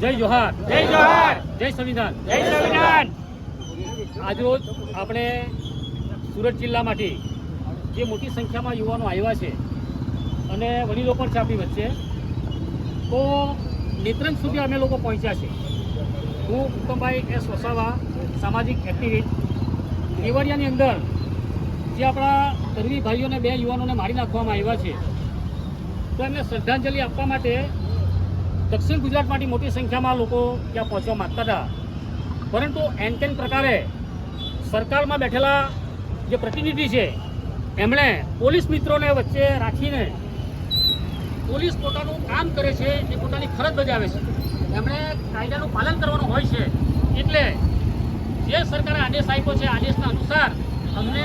જય જોહાર. જય જોહાર. જય સંવિધાન. જય સંવિધાન. આજરોજ આપણે સુરત જિલ્લામાંથી જે મોટી સંખ્યામાં યુવાનો આવ્યા છે અને વડીલો પણ છે આપણી વચ્ચે તો નેત્રંગ સુધી અમે લોકો પહોંચ્યા છે. હું ઉત્તમભાઈ એસ વસાવા સામાજિક એક્ટિવિસ્ટ. કેવડિયાની અંદર જે આપણા તરવી ભાઈઓને બે યુવાનોને મારી નાખવામાં આવ્યા છે તો એમને શ્રદ્ધાંજલિ આપવા માટે દક્ષિણ ગુજરાતમાંથી મોટી સંખ્યામાં લોકો ત્યાં પહોંચવા માગતા હતા. પરંતુ એન તેન પ્રકારે સરકારમાં બેઠેલા જે પ્રતિનિધિ છે, એમણે પોલીસ મિત્રોને વચ્ચે રાખીને પોલીસ પોતાનું કામ કરે છે, એ પોતાની ફરજ બજાવે છે. એમણે કાયદાનું પાલન કરવાનું હોય છે, એટલે જે સરકારે આદેશ આપ્યો છે, આદેશના અનુસાર અમને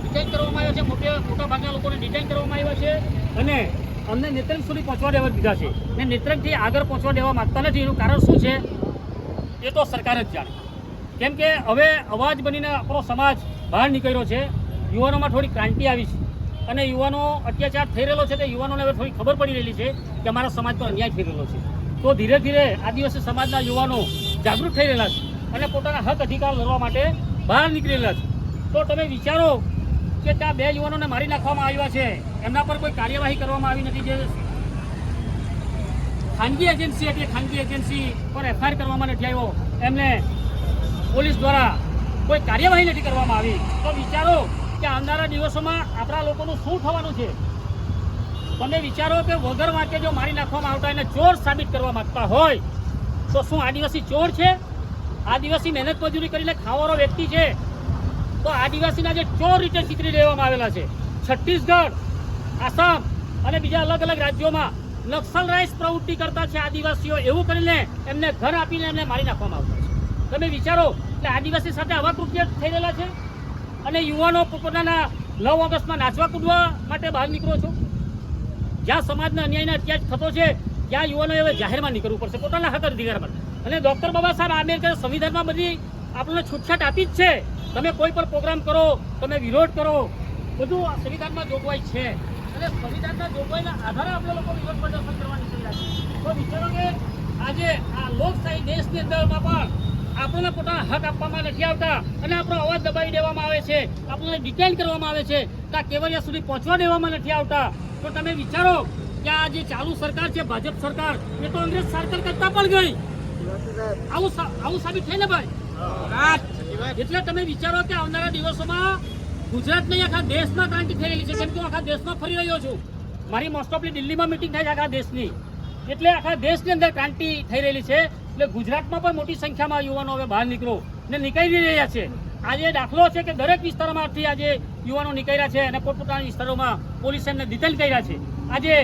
ડિટેન કરવામાં આવ્યા છે મોટે મોટા ભાગના લોકોને ડિટેન કરવામાં આવ્યા છે અને અમને નેત્રંગ સુધી પહોંચવા દેવા દીધા છે. ને નેત્રંગથી આગળ પહોંચવા દેવા માગતા નથી. એનું કારણ શું છે? એ તો સરકાર જ જાણે. કેમ કે હવે અવાજ બનીને આપણો સમાજ બહાર નીકળ્યો છે. યુવાનોમાં થોડી ક્રાંતિ આવી છે. અને યુવાનો અત્યાચાર થઈ રહેલો છે તે યુવાનોને હવે થોડી ખબર પડી રહેલી છે કે અમારા સમાજ પર અન્યાય થઈ રહેલો છે. તો ધીરે ધીરે આદિવાસી સમાજના યુવાનો જાગૃત થઈ રહેલા છે અને પોતાના હક અધિકાર લડવા માટે બહાર નીકળી રહેલા છે. તો તમે વિચારો કે ત્યાં બે યુવાનોને મારી નાખવામાં આવ્યા છે. એમના પર કોઈ કાર્યવાહી કરવામાં આવી નથી. જે ખાનગી એજન્સી હતી ખાનગી એજન્સી પર એફઆઈઆર કરવામાં નથી આવ્યો. એમને પોલીસ દ્વારા કોઈ કાર્યવાહી નથી કરવામાં આવી. તો વિચારો કે આવનારા દિવસોમાં આપણા લોકોનું શું થવાનું છે? તમે વિચારો કે વગર વાંકે જો મારી નાખવામાં આવતા એને ચોર સાબિત કરવા માંગતા હોય, તો શું આદિવાસી ચોર છે? આદિવાસી મહેનત મજૂરી કરીને ખાવાનો વ્યક્તિ છે? તો આદિવાસીના જે ચોર રીતે ચિતરી લેવામાં આવેલા છે, છત્તીસગઢ, આસામ અને બીજા અલગ અલગ રાજ્યોમાં નક્સલરાઇઝ પ્રવૃત્તિ કરતા છે આદિવાસીઓ, એવું કરીને એમને ઘર આપીને એમને મારી નાખવામાં આવતા છે. તમે વિચારો કે આદિવાસી સાથે આવા કૃત્ય થઈ રહેલા છે? અને યુવાનો પોતાના નવ ઓગસ્ટમાં નાચવા કૂદવા માટે બહાર નીકળો છો? જ્યાં સમાજના અન્યાયનો અત્યાજ થતો છે, ત્યાં યુવાનોએ હવે જાહેરમાં નીકળવું પડશે, પોતાના હક અધિકાર પર અને ડૉક્ટર બાબા સાહેબ આંબેડકર સંવિધાનમાં બધી આપણને છૂટછાટ આપી જ છે. તમે કોઈ પણ પ્રોગ્રામ કરો તમે વિરોધ કરો બધું આ સંવિધાનમાં જોગવાઈ છે. અને સંવિધાનના જોગવાઈના આધારે આપણે લોકો વિરોધ પ્રદર્શન કરવાની નીકળ્યા છે તો વિચારો કે આજે આ લોકશાહી દેશની અંદરમાં પણ આપણને પોતાના હક આપવામાં નથી આવતા અને આપણો અવાજ દબાવી દેવામાં આવે છે. આપણને ડિટેલ કરવામાં આવે છે ત્યાં કેવડિયા સુધી પહોંચવા દેવામાં નથી આવતા. તો તમે વિચારો કે આ જે ચાલુ સરકાર છે ભાજપ સરકાર એ તો અંગ્રેજ સરકાર કરતા પણ ગઈ. આવું આવું સાબિત થઈ ને ભાઈ? એટલે તમે વિચારો કે આવનારા દિવસોમાં ગુજરાત નહીં, આખા દેશમાં ક્રાંતિ રહેલી છે. કેમ કે હું આખા દેશમાં ફરી રહ્યો છું. મારી મોસ્ટ ઓફલી દિલ્હીમાં મિટિંગ થાય છે આખા દેશની. એટલે આખા દેશની અંદર ક્રાંતિ થઈ રહેલી છે. એટલે ગુજરાતમાં પણ મોટી સંખ્યામાં યુવાનો હવે બહાર નીકળો ને નીકળી રહ્યા છે. આજે દાખલો છે કે દરેક વિસ્તારોમાંથી આજે યુવાનો નીકળ્યા છે અને પોતપોતાના વિસ્તારોમાં પોલીસ એમને ડિટેન કર્યા છે. આજે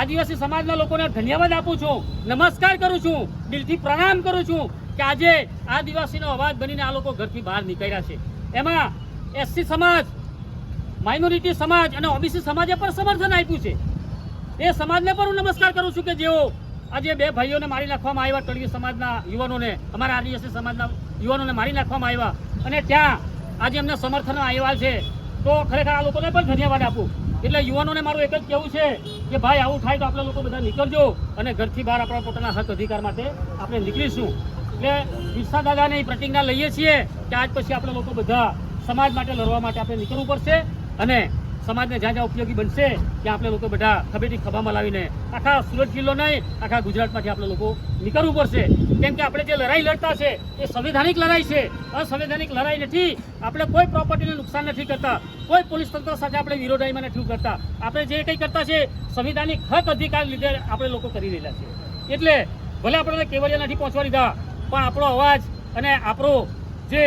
આદિવાસી સમાજના લોકોને ધન્યવાદ આપું છું. નમસ્કાર કરું છું. દિલથી પ્રણામ કરું છું. કે આજે આદિવાસીનો અવાજ બનીને આ લોકો ઘરથી બહાર નીકળ્યા છે. એમાં એસસી સમાજ, માઇનોરિટી સમાજ અને ઓબીસી સમાજે પણ સમર્થન આપ્યું છે. એ સમાજને પણ હું નમસ્કાર કરું છું કે જેઓ આજે બે ભાઈઓને મારી નાખવામાં આવ્યા તળવી સમાજના યુવાનોને, અમારા આદિવાસી સમાજના યુવાનોને મારી નાખવામાં આવ્યા અને ત્યાં આજે એમને સમર્થન આવ્યા છે, તો ખરેખર આ લોકોને પણ ધન્યવાદ આપું. એટલે યુવાનોને મારું એક જ કહેવું છે કે ભાઈ, આવું થાય તો આપણે લોકો બધા નીકળજો અને ઘરથી બહાર આપણા પોતાના હક અધિકાર માટે આપણે નીકળીશું. એટલે બિરસા એ પ્રતિજ્ઞા લઈએ છીએ કે આજ પછી આપણે લોકો બધા સમાજ માટે લડવા માટે આપણે નીકળવું પડશે અને સમાજને જ્યાં જ્યાં ઉપયોગી બનશે ત્યાં આપણે લોકો બધા ખભેથી ખભામાં લાવીને આખા સુરત જિલ્લો નહીં, આખા ગુજરાતમાંથી આપણે લોકો નીકળવું પડશે. કેમ કે આપણે જે લડાઈ લડતા છે, એ સંવિધાનિક લડાઈ છે. અસંવિધાનિક લડાઈ નથી. આપણે કોઈ પ્રોપર્ટીને નુકસાન નથી કરતા. કોઈ પોલીસ તંત્ર સાથે આપણે વિરોધાઈમાં નથી કરતા આપણે જે કંઈ કરતા છે, સંવિધાનિક હક અધિકાર લીધે આપણે લોકો કરી રહેલા છે. એટલે ભલે આપણને કેવડિયા નથી પહોંચવા દીધા પણ આપણો અવાજ અને આપણું જે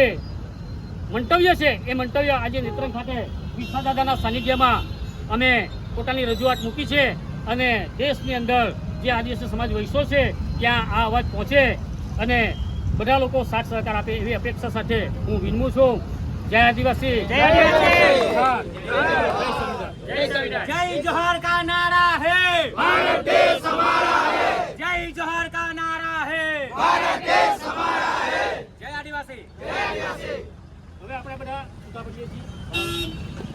મંતવ્ય છે એ મંતવ્ય આજે નેત્રંગ ખાતે વિશ્વાદાદાના સાનિધ્યમાં અમે પોતાની રજૂઆત મૂકી છે અને દેશની અંદર જે આદિવાસી સમાજ વૈસો છે ત્યાં આ અવાજ પહોંચે અને બધા લોકો સાથ સહકાર આપે એવી અપેક્ષા સાથે હું વિનમું છું. જય આદિવાસી. જય જય જોહર કા નારા હે. ભારત દેશ હમારા હે. જય જોહર કા નારા હે. ભારત દેશ આદિવાસી હવે આપણે બધા સુતા પડીએ છીએ.